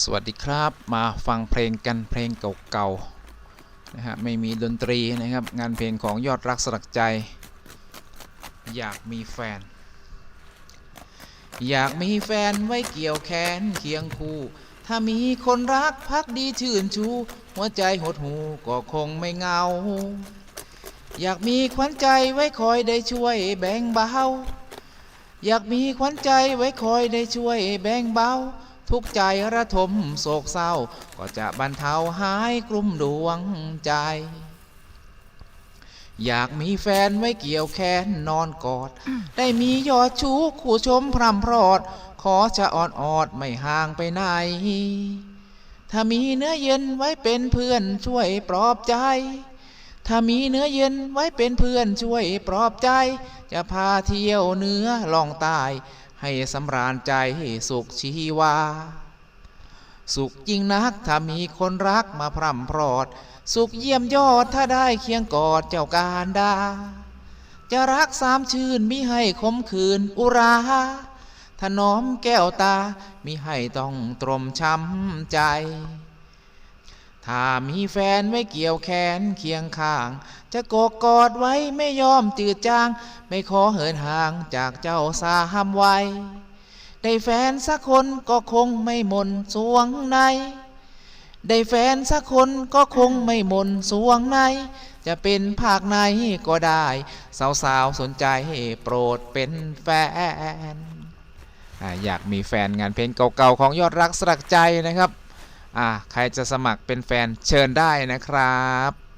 สวัสดีครับมาฟังเพลงกันเพลงเก่าๆนะฮะไม่มีดนตรีนะครับงานเพลงของยอดรักสลักใจ อยากมีแฟน อยากมีแฟนไว้เกี่ยวแขนเคียงคู่ ถ้ามีคนรักพักดีชื่นชู หัวใจหดหูก็คงไม่เงา อยากมีขวัญใจไว้คอยได้ช่วยแบ่งเบาอยากมีขวัญใจไว้คอยได้ช่วยแบ่งเบา ทุกใจระทมโศกเศร้า ก็จะบรรเทาหายกลุ่มดวงใจ อยากมีแฟนไว้เกี่ยวแขนนอนกอด ได้มียอดชูคู่ชมพรำพรอด ขอจะอ่อนออดไม่ห่างไปไหน ถ้ามีเนื้อเย็นไว้เป็นเพื่อนช่วยปลอบใจ ถ้ามีเนื้อเย็นไว้เป็นเพื่อนช่วยปลอบใจ จะพาเที่ยวเนื้อลองตาย ให้สำราญใจสุขชีวา สุขจริงนักถ้ามีคนรักมาพร่ำพรอด สุขเยี่ยมยอดถ้าได้เคียงกอดเจ้าการดา จะรักสามชื่นมิให้คมคืนอุราถนอมแก้วตามิให้ต้องตรมช้ำใจ ถ้ามีแฟนไม่เกี่ยวแขนเคียงข้าง จะกกกอดไว้ไม่ยอมจืดจาง ไม่ขอเหินห่างจากเจ้าสาห้ามไว้ ได้แฟนสักคนก็คงไม่มนสวงใน ได้แฟนสักคนก็คงไม่มนสวงใน จะเป็นภาคไหนก็ได้ สาวๆสนใจโปรดเป็นแฟนออยากมีแฟนงานเพลงเก่าๆของยอดรักสลักใจนะครับ อ่าใครจะสมัครเป็นแฟนเชิญได้นะครับ